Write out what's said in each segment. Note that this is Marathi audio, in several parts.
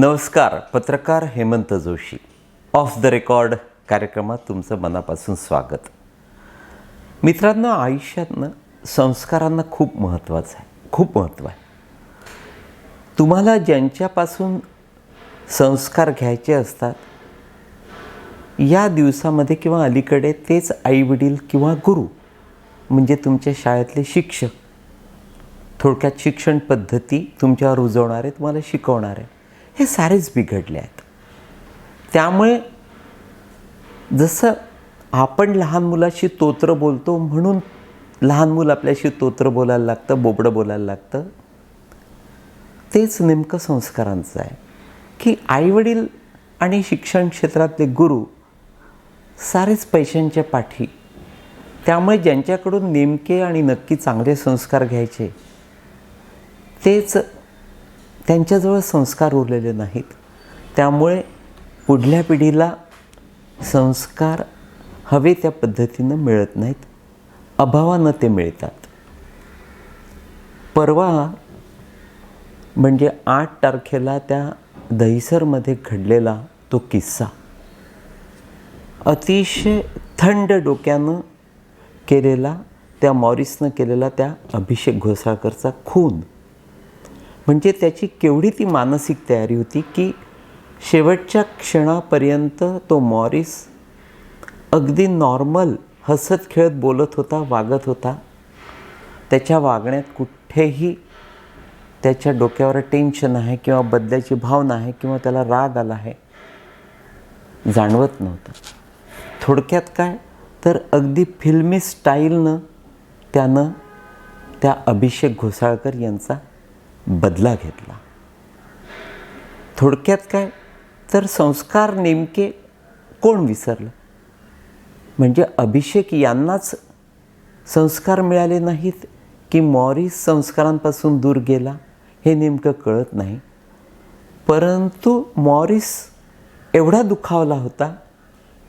नमस्कार पत्रकार Hemant Joshi. Off the record कार्यक्रमात तुमचं मनापासून स्वागत. मित्रांनो आयुष्यातनं संस्कारांना खूप महत्त्वाचं आहे. खूप महत्त्व आहे. तुम्हाला ज्यांच्यापासून संस्कार घ्यायचे असतात या दिवसामध्ये किंवा अलीकडे तेच आईवडील किंवा गुरु म्हणजे तुमच्या शाळेतले शिक्षक थोडक्यात शिक्षण पद्धती तुमच्यावर रुजवणारे तुम्हाला शिकवणारे हे सारेच बिघडले आहेत. त्यामुळे जसं आपण लहान मुलाशी तोत्र बोलतो म्हणून लहान मुलं आपल्याशी तोत्र बोलायला लागतं बोबडं बोलायला लागतं. तेच नेमकं संस्कारांचं आहे. की आईवडील आणि शिक्षण क्षेत्रातले गुरु सारेच पैशांच्या पाठी. त्यामुळे ज्यांच्याकडून नेमके आणि नक्की चांगले संस्कार घ्यायचे तेच त्यांच्याजवळ संस्कार उरलेले नाहीत. त्यामुळे पुढल्या पिढीला संस्कार हवे त्या पद्धतीनं मिळत नाहीत. अभावानं ते मिळतात. परवा म्हणजे आठ तारखेला त्या दहिसरमध्ये घडलेला तो किस्सा. अतिशय थंड डोक्यानं केलेला त्या मॉरिसनं केलेला त्या अभिषेक घोसाळकरचा खून. म्हणजे त्याची केवढी ती मानसिक तयारी होती की शेवटच्या क्षणापर्यंत तो मॉरिस अगदी नॉर्मल हसत खेळत बोलत होता वागत होता. त्याच्या वागण्यात कुठेही त्याच्या डोक्यावर टेन्शन आहे किंवा बदल्याची भावना आहे किंवा त्याला राग आला आहे जाणवत नव्हतं. थोडक्यात काय? तर अगदी फिल्मी स्टाईलनं त्यानं त्या अभिषेक घोसाळकर यांचा बदला घेतला. थोडक्यात काय? तर संस्कार नेमके कोण विसरलं? म्हणजे अभिषेक यांनाच संस्कार मिळाले नाहीत की मॉरिस संस्कारांपासून दूर गेला? हे नेमकं कळत नाही. परंतु मॉरिस एवढा दुखावला होता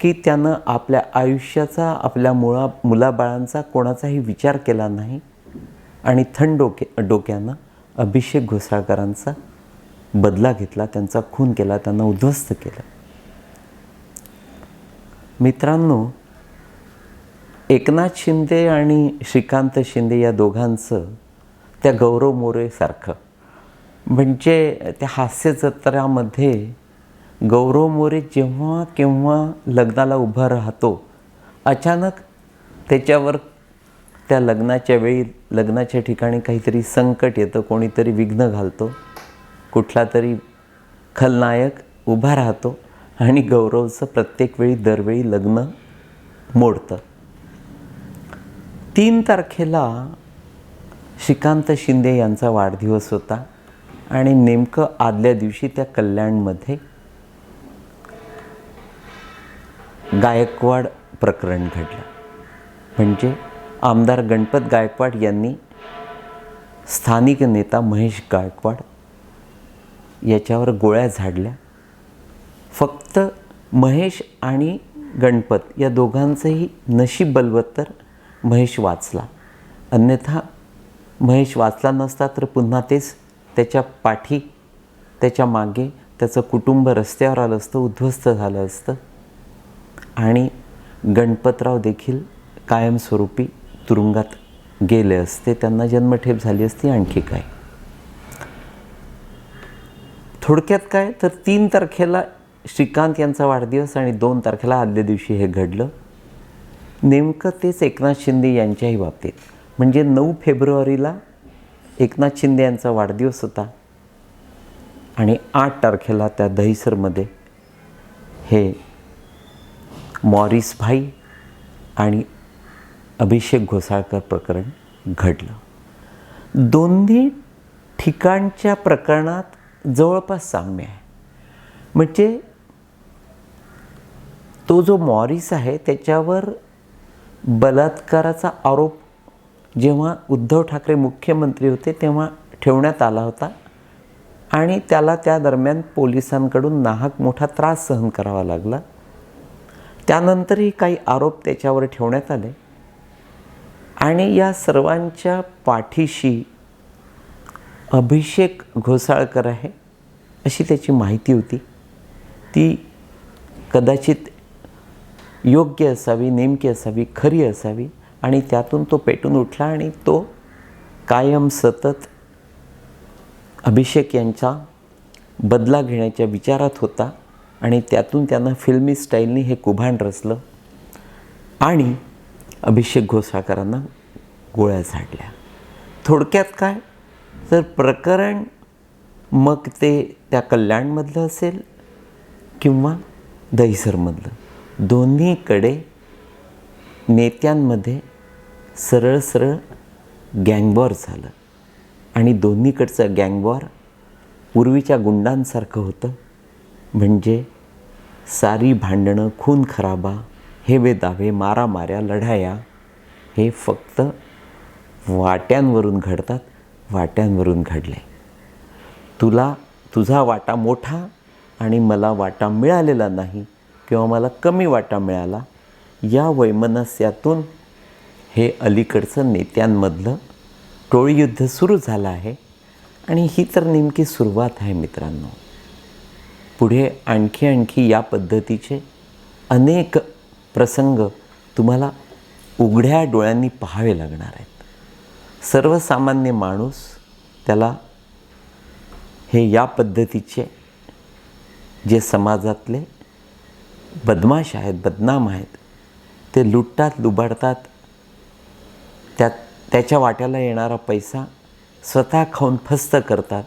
की त्यानं आपल्या आयुष्याचा आपल्या मुळा मुलाबाळांचा कोणाचाही विचार केला नाही आणि थंड डोके डोक्यानं अभिषेक घोसाळकरांचा बदला घेतला त्यांचा खून केला त्यांना उद्ध्वस्त केलं. मित्रांनो एकनाथ शिंदे आणि श्रीकांत शिंदे या दोघांचं त्या गौरव मोरेसारखं. म्हणजे त्या हास्य जत्रामध्ये गौरव मोरे जेव्हा केव्हा लग्नाला उभा राहतो अचानक त्याच्यावर त्या लग्नाच्या वेळी लग्नाच्या ठिकाणी काहीतरी संकट येतं कोणीतरी विघ्न घालतो कुठला तरी खलनायक उभा राहतो आणि गौरवचं प्रत्येक वेळी दरवेळी लग्न मोडतं. तीन तारखेला श्रीकांत शिंदे यांचा वाढदिवस होता आणि नेमकं आदल्या दिवशी त्या कल्याणमध्ये गायकवाड प्रकरण घडलं. म्हणजे आमदार गणपत गायकवाड यांनी स्थानिक नेता महेश गायकवाड याच्यावर गोळ्या झाडल्या. फक्त महेश आणि गणपत या दोघांचंही नशीब बलवत्तर महेश वाचला. अन्यथा महेश वाचला नसता तर पुन्हा तेच त्याच्या पाठी त्याच्यामागे त्याचं कुटुंब रस्त्यावर आलं असतं उद्ध्वस्त झालं असतं. आणि गणपतराव देखील कायमस्वरूपी तुरुंगात गेले असते त्यांना जन्मठेप झाली असती आणखी काय? थोडक्यात काय? तर तीन तारखेला श्रीकांत यांचा वाढदिवस आणि दोन तारखेला आदल्या दिवशी हे घडलं. नेमकं तेच एकनाथ शिंदे यांच्याही बाबतीत. म्हणजे नऊ फेब्रुवारीला एकनाथ शिंदे यांचा वाढदिवस होता आणि आठ तारखेला त्या दहिसरमध्ये हे मॉरिस भाई आणि अभिषेक घोसाळकर प्रकरण घडलं. दोन्ही ठिकाणच्या प्रकरणात जवळपास साम्य आहे. म्हणजे तो जो मॉरिस आहे त्याच्यावर बलात्काराचा आरोप जेव्हा उद्धव ठाकरे मुख्यमंत्री होते तेव्हा ठेवण्यात आला होता. आणि त्याला त्या दरम्यान पोलिसांकडून नाहक मोठा त्रास सहन करावा लागला. त्यानंतरही काही आरोप त्याच्यावर ठेवण्यात आले. आणि या सर्वांच्या पाठीशी अभिषेक घोसाळकर आहे अशी त्याची माहिती होती. ती कदाचित योग्य असावी नेमकी असावी खरी असावी आणि त्यातून तो पेटून उठला आणि तो कायम सतत अभिषेक यांचा बदला घेण्याच्या विचारात होता आणि त्यातून त्यांना फिल्मी स्टाईलनी हे कुभांड रचलं. आणि अभिषेक घोसाळकरांना गोळ्या झाडल्या. थोडक्यात काय? तर प्रकरण मग ते त्या कल्याणमधलं असेल किंवा दहिसरमधलं? दोन्हीकडे नेत्यांमध्ये सरळ सरळ गँगवॉर झालं. आणि दोन्हीकडचं गँगवॉर पूर्वीच्या गुंडांसारखं होतं. म्हणजे सारी भांडणं खून खराबा हेवे दावे मारामाऱ्या लढाया हे फक्त वाट्यांवरून घडतात वाट्यांवरून घडले. तुला तुझा वाटा मोठा आणि मला वाटा मिळालेला नाही किंवा मला कमी वाटा मिळाला या वैमनस्यातून हे अलीकडचं नेत्यांमधलं टोळीयुद्ध सुरू झालं आहे आणि ही तर नेमकी सुरुवात आहे मित्रांनो. पुढे आणखी आणखी या पद्धतीचे अनेक प्रसंग तुम्हाला उघड्या डोळ्यांनी पाहावे लागणार आहेत. सर्वसामान्य माणूस त्याला हे या पद्धतीचे जे समाजातले बदमाश आहेत बदनाम आहेत ते लुटतात लुबाडतात त्यात त्याच्या वाट्याला येणारा पैसा स्वतः खाऊन फस्त करतात.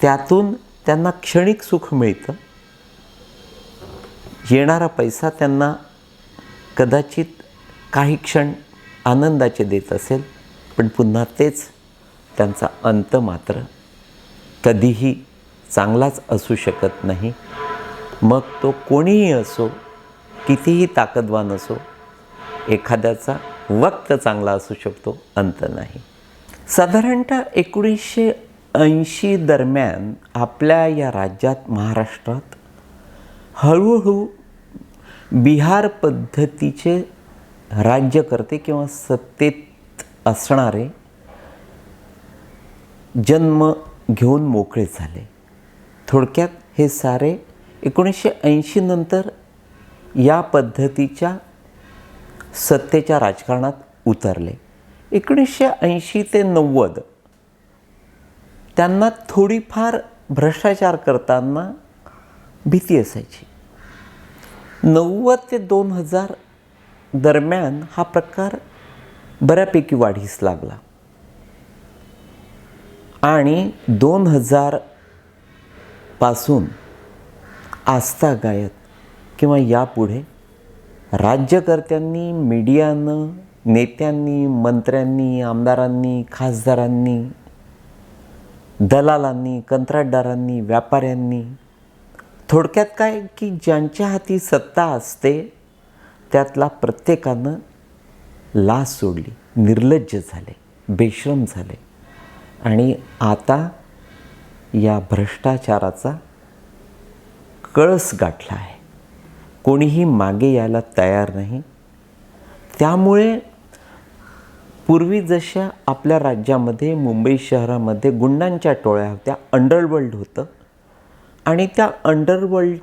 त्यातून त्यांना क्षणिक सुख मिळतं. येणारा पैसा त्यांना कदाचित काही क्षण आनंदाचे देत असेल पण पुन्हा तेच त्यांचा अंत मात्र. कधीही चांगलाच असू शकत नाही. मग तो कोणीही असो कितीही ताकदवान असो एखाद्याचा वक्त चांगला असू शकतो अंत नाही. साधारणतः एकोणीसशे ऐंशी दरम्यान आपल्या या राज्यात महाराष्ट्रात हळूहळू बिहार पद्धतीचे राज्यकर्ते किंवा सत्तेत असणारे जन्म घेऊन मोकळे झाले. थोडक्यात हे सारे एकोणीसशे ऐंशी नंतर या पद्धतीच्या सत्तेच्या राजकारणात उतरले. एकोणीसशे ऐंशी ते नव्वद त्यांना थोडीफार भ्रष्टाचार करताना भीती असायची. नव्वद ते दोन हजार दरम्यान हा प्रकार बऱ्यापैकी वाढीस लागला. आणि दोन हजारपासून आस्था गायत किंवा यापुढे राज्यकर्त्यांनी मीडियानं नेत्यांनी मंत्र्यांनी आमदारांनी खासदारांनी दलालांनी कंत्राटदारांनी व्यापाऱ्यांनी थोडक्यात काय की ज्यांच्या हाती सत्ता असते त्यातला प्रत्येकानं लास सोडली निर्लज्ज झाले बेश्रम झाले. आणि आता या भ्रष्टाचाराचा कळस गाठला आहे. कोणीही मागे यायला तयार नाही. त्यामुळे पूर्वी जशा आपल्या राज्यामध्ये मुंबई शहरामध्ये गुंडांच्या टोळ्या होत्या अंडरवर्ल्ड होतं आणि त्या अंडरवर्ल्ड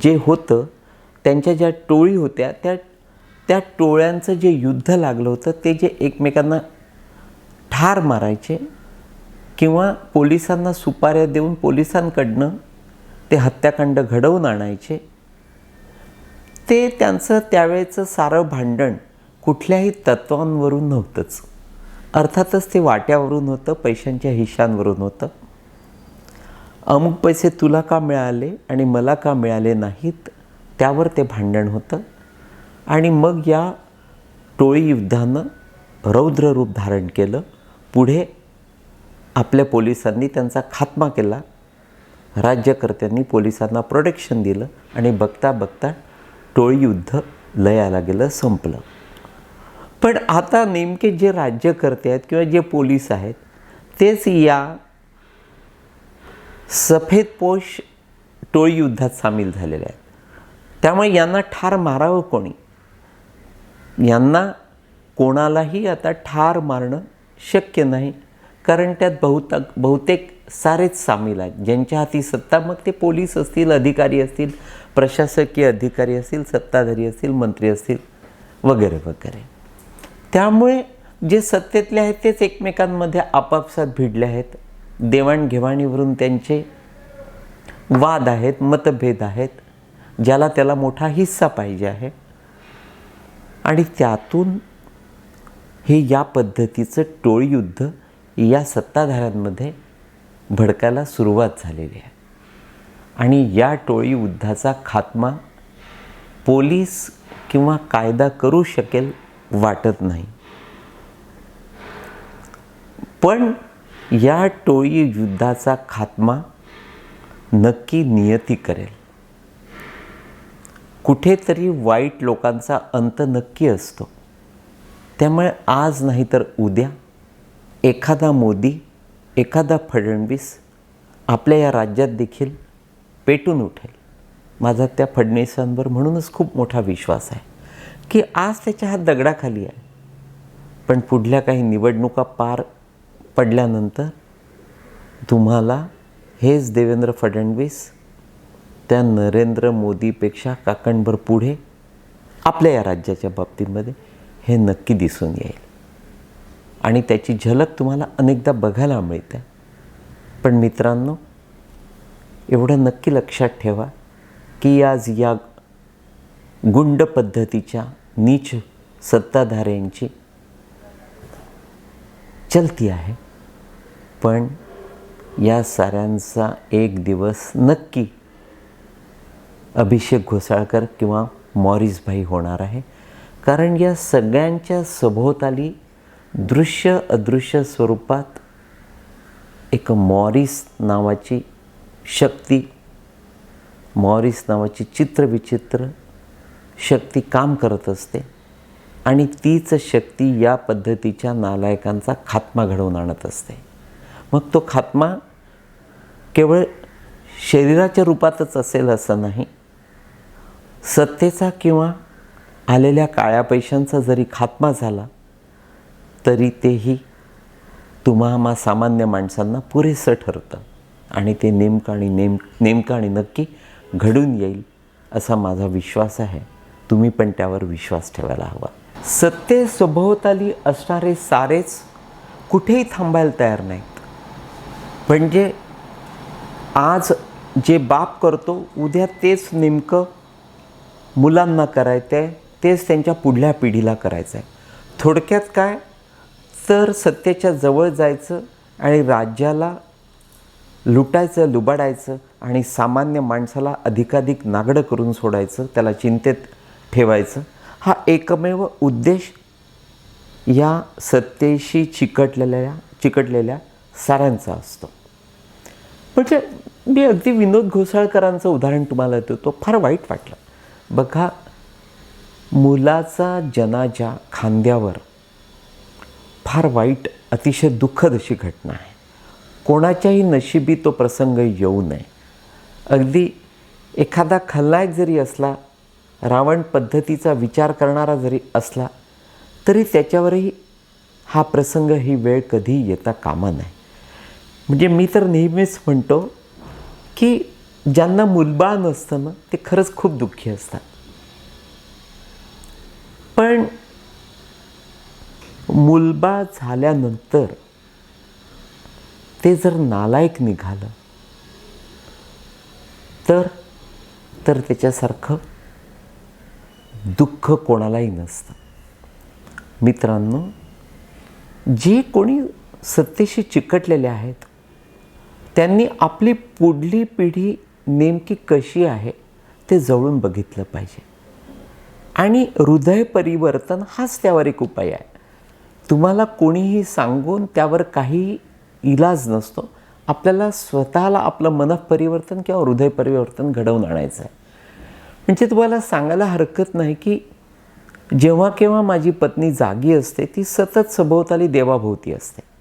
जे होतं त्यांच्या ज्या टोळी होत्या त्या त्या टोळ्यांचं जे युद्ध लागलं होतं ते जे एकमेकांना ठार मारायचे किंवा पोलिसांना सुपाऱ्या देऊन पोलिसांकडनं ते हत्याकांड घडवून आणायचे ते त्यांचं त्यावेळेचं सारं भांडण कुठल्याही तत्वांवरून नव्हतंच. अर्थातच ते वाट्यावरून होतं पैशांच्या हिशांवरून होतं. अमुक पैसे तुला का मिळाले आणि मला का मिळाले नाहीत? त्यावर ते भांडण होतं. आणि मग या टोळी युद्धानं रौद्र रूप धारण केलं. पुढे आपल्या पोलिसांनी त्यांचा खात्मा केला. राज्यकर्त्यांनी पोलिसांना प्रोटेक्शन दिलं. आणि बघता बघता टोळी युद्ध लयाला गेलं संपलं. पण आता नेमके जे राज्यकर्ते आहेत किंवा जे पोलीस आहेत तेच या सफेद पोष टोळी युद्धात सामील झालेले आहेत. त्यामुळे यांना ठार मारावं कोणी? यांना कोणालाही आता ठार मारणं शक्य नाही कारण त्यात बहुता बहुतेक सारेच सामील आहेत. ज्यांच्या हाती सत्ता मग ते पोलीस असतील अधिकारी असतील प्रशासकीय अधिकारी असतील सत्ताधारी असतील मंत्री असतील वगैरे वगैरे. त्यामुळे जे सत्तेतले आहेत तेच एकमेकांमध्ये आपापसात भिडले आहेत. देवाणघेवाणीवरून त्यांचे वाद आहेत मतभेद आहेत ज्याला त्याला मोठा हिस्सा पाहिजे आहे. आणि त्यातून हे या पद्धतीचं टोळीयुद्ध या सत्ताधाऱ्यांमध्ये भडकायला सुरुवात झालेली आहे. आणि या टोळी युद्धाचा खात्मा पोलीस किंवा कायदा करू शकेल वाटत नाही. पण या टोळी युद्धाचा खात्मा नक्की नियती करेल. कुठेतरी वाईट लोकांचा अंत नक्की असतो. त्यामुळे आज नाही तर उद्या एखादा मोदी एखादा फडणवीस आपल्या या राज्यात देखील पेटून उठेल. माझा त्या फडणवीसांवर म्हणूनच खूप मोठा विश्वास आहे की आज त्याच्या हात दगडाखाली आहे. पण पुढल्या काही निवडणुका पार पडल्यानंतर तुम्हाला हेच देवेंद्र फडणवीस त्या नरेंद्र मोदीपेक्षा काकणभर पुढे आपल्या या राज्याच्या बाबतीमध्ये हे नक्की दिसून येईल. आणि त्याची झलक तुम्हाला अनेकदा बघायला मिळते. पण मित्रांनो एवढं नक्की लक्षात ठेवा की आज या गुंड पद्धतीच्या नीच सत्ताधाऱ्यांची चलती आहे. पण या साऱ्यांचा एक दिवस नक्की अभिषेक घोसाळकर किंवा मॉरिसभाई होणार आहे. कारण या सगळ्यांच्या सभोवताली दृश्य अदृश्य स्वरूपात एक मॉरिस नावाची शक्ती मॉरिस नावाची चित्रविचित्र शक्ती काम करत असते आणि तीच शक्ती या पद्धतीच्या नालायकांचा खात्मा घडवून आणत असते. मग तो खात्मा केवळ शरीराच्या रूपातच असेल असं नाही. सत्तेचा किंवा आलेल्या काळ्या पैशांचा जरी खात्मा झाला तरी तेही तुम्हा सामान्य माणसांना पुरेसं ठरतं आणि ते नेमकं आणि नेम नेमकं आणि नक्की घडून येईल असा माझा विश्वास आहे. तुम्ही पण त्यावर विश्वास ठेवायला हवा. सत्ते सभोवताली असणारे सारेच कुठेही थांबायला तयार नाही म्हणजे आज जे बाप करतो उद्या तेच नेमकं मुलांना करायचं आहे तेच त्यांच्या पुढल्या पिढीला करायचं आहे थोडक्यात काय? तर सत्तेच्या जवळ जायचं आणि राज्याला लुटायचं लुबाडायचं आणि सामान्य माणसाला अधिकाधिक नागडं करून सोडायचं त्याला चिंतेत ठेवायचं हा एकमेव उद्देश या सत्तेशी चिकटलेल्या चिकटलेल्या साऱ्यांचा असतो. म्हणजे मी अगदी विनोद घोसाळकरांचं उदाहरण तुम्हाला देतो तो फार वाईट वाटलं. बघा मुलाचा जनाजा खांद्यावर फार वाईट अतिशय दुःखद अशी घटना आहे. कोणाच्याही नशिबी तो प्रसंग येऊ नये. अगदी एखादा खलनायक जरी असला रावण पद्धतीचा विचार करणारा जरी असला तरी त्याच्यावरही हा प्रसंग ही वेळ कधी येता कामा नाही म्हणजे मी तर नेहमीच म्हणतो की ज्यांना मुलबाळ नसतं ना ते खरंच खूप दुःखी असतात. पण मुलबाळ झाल्यानंतर ते जर नालायक निघालं तर तर त्याच्यासारखं दुःख कोणालाही नसतं. मित्रांनो जे कोणी सत्तेशी चिकटलेले आहेत त्यांनी आपली पुढली पिढी नेमकी कशी आहे ते जवळून बघितलं पाहिजे. आणि हृदय परिवर्तन हाच त्यावर एक उपाय आहे. तुम्हाला कोणीही सांगून त्यावर काही इलाज नसतो. आपल्याला स्वतःला आपलं मनपरिवर्तन किंवा हृदय परिवर्तन घडवून आणायचं आहे. म्हणजे तुम्हाला सांगायला हरकत नाही की जेव्हा केव्हा माझी पत्नी जागी असते ती सतत सभोवताली देवाभोवती असते.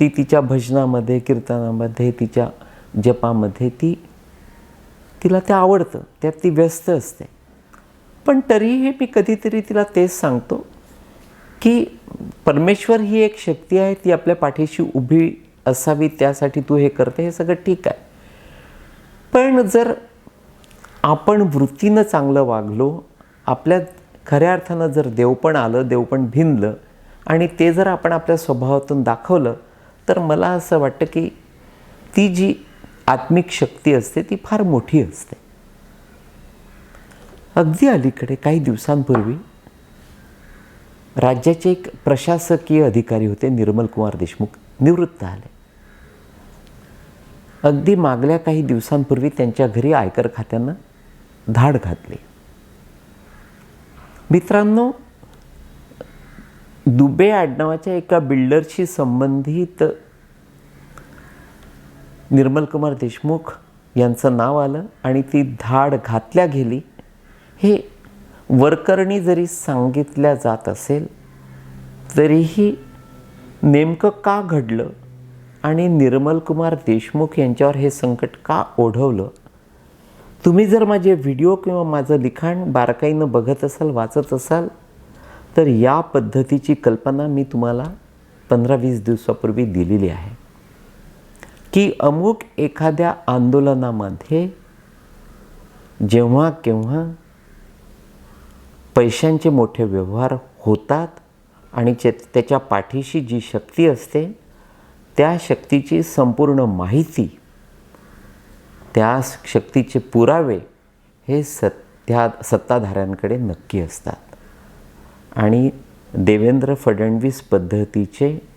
ती तिच्या भजनामध्ये कीर्तनामध्ये तिच्या जपामध्ये ती तिला ते आवडतं. त्यात ती व्यस्त असते. पण तरीही मी कधीतरी तिला तेच सांगतो की परमेश्वर ही एक शक्ती आहे ती आपल्या पाठीशी उभी असावी त्यासाठी तू हे करते हे सगळं ठीक आहे. पण जर आपण वृत्तीनं चांगलं वागलो आपल्या खऱ्या अर्थानं जर देवपण आलं देवपण भिनलं आणि ते जर आपण आपल्या स्वभावातून दाखवलं तर मला असं वाटतं की ती जी आत्मिक शक्ती असते ती फार मोठी असते. अगदी अलीकडे काही दिवसांपूर्वी राज्याचे एक प्रशासकीय अधिकारी होते निर्मल कुमार देशमुख निवृत्त आले अगदी मागल्या काही दिवसांपूर्वी त्यांच्या घरी आयकर खात्यानं धाड घातली. मित्रांनो दुबे आडनावाच्या एका बिल्डरशी संबंधित निर्मल कुमार देशमुख यांचं नाव आलं आणि ती धाड घातल्या गेली. हे वरकरणी जरी सांगितल्या जात असेल तरीही नेमकं का घडलं आणि निर्मल कुमार देशमुख यांच्यावर हे संकट का ओढवलं? तुम्ही जर माझे व्हिडिओ किंवा माझं लिखाण बारकाईनं बघत असाल वाचत असाल तर या पद्धतीची कल्पना मी तुम्हाला पंधरा वीस दिवसापूर्वी दिलेली आहे. की अमुक एखाद्या आंदोलनामध्ये जेव्हा केव्हा पैशांचे मोठे व्यवहार होतात आणि चे त्याच्या पाठीशी जी शक्ती असते त्या शक्तीची संपूर्ण माहिती त्या शक्तीचे पुरावे हे सत्या सत्ताधाऱ्यांकडे नक्की असतात. आणि देवेंद्र फडणवीस पद्धतीचे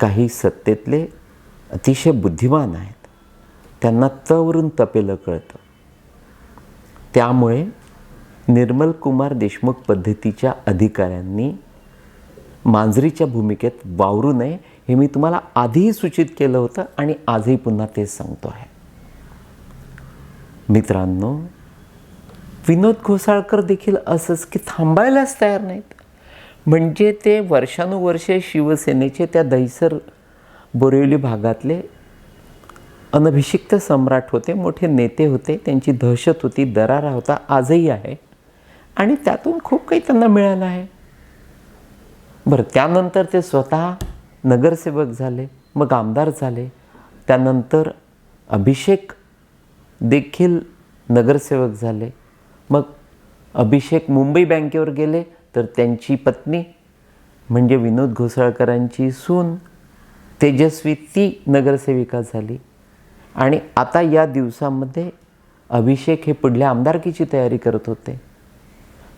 काही सत्तेतले अतिशय बुद्धिमान आहेत. त्यांना तवरून तपेलं कळतं. त्यामुळे निर्मल कुमार देशमुख पद्धतीच्या अधिकाऱ्यांनी मांजरीच्या भूमिकेत वावरू नये हे मी तुम्हाला आधीही सूचित केलं होतं आणि आजही पुन्हा तेच सांगतो आहे. मित्रांनो विनोद घोसाळकर देखील असंच की थांबायलाच तयार नाहीत. म्हणजे ते वर्षानुवर्षे शिवसेनेचे त्या दहिसर बोरिवली भागातले अनभिषिक्त सम्राट होते मोठे नेते होते त्यांची दहशत होती दरारा होता आजही आहे. आणि त्यातून खूप काही त्यांना मिळालं आहे. बरं त्यानंतर ते स्वतः नगरसेवक झाले मग आमदार झाले. त्यानंतर अभिषेक देखील नगरसेवक झाले. मग अभिषेक मुंबई बँकेवर गेले तर त्यांची पत्नी म्हणजे विनोद घोसाळकरांची सून तेजस्वी ती नगरसेविका झाली. आणि आता या दिवसामध्ये अभिषेक हे पुढल्या आमदारकीची तयारी करत होते.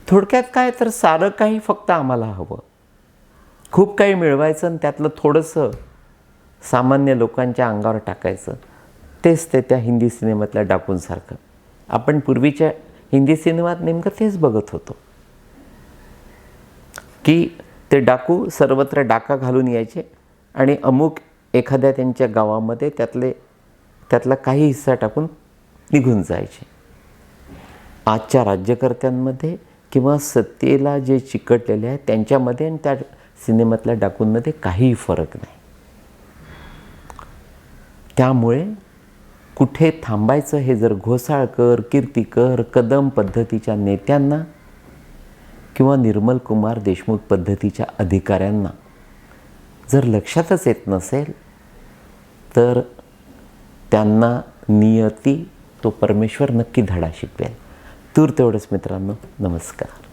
थोडक्यात काय तर सारं काही फक्त आम्हाला हवं. खूप काही मिळवायचं आणि त्यातलं थोडंसं सामान्य लोकांच्या अंगावर टाकायचं. तेच ते त्या हिंदी सिनेमातल्या डाकूनसारखं आपण पूर्वीच्या हिंदी सिनेमात नेमकं तेच बघत होतो. की ते डाकू सर्वत्र डाका घालून यायचे आणि अमुक एखाद्या त्यांच्या गावामध्ये त्यातले त्यातला काही हिस्सा टाकून निघून जायचे. आजच्या राज्यकर्त्यांमध्ये किंवा सत्तेला जे चिकटलेले आहेत त्यांच्यामध्ये आणि त्या सिनेमातल्या डाकूंमध्ये काहीही फरक नाही. त्यामुळे कुठे थांबायचं हे जर घोसाळकर कीर्तीकर कदम पद्धतीच्या नेत्यांना किंवा निर्मल कुमार देशमुख पद्धतीच्या अधिकाऱ्यांना जर लक्षातच येत नसेल तर त्यांना नियती तो परमेश्वर नक्की धडा शिकवेल. तूर तेवढंच मित्रांनो. नमस्कार.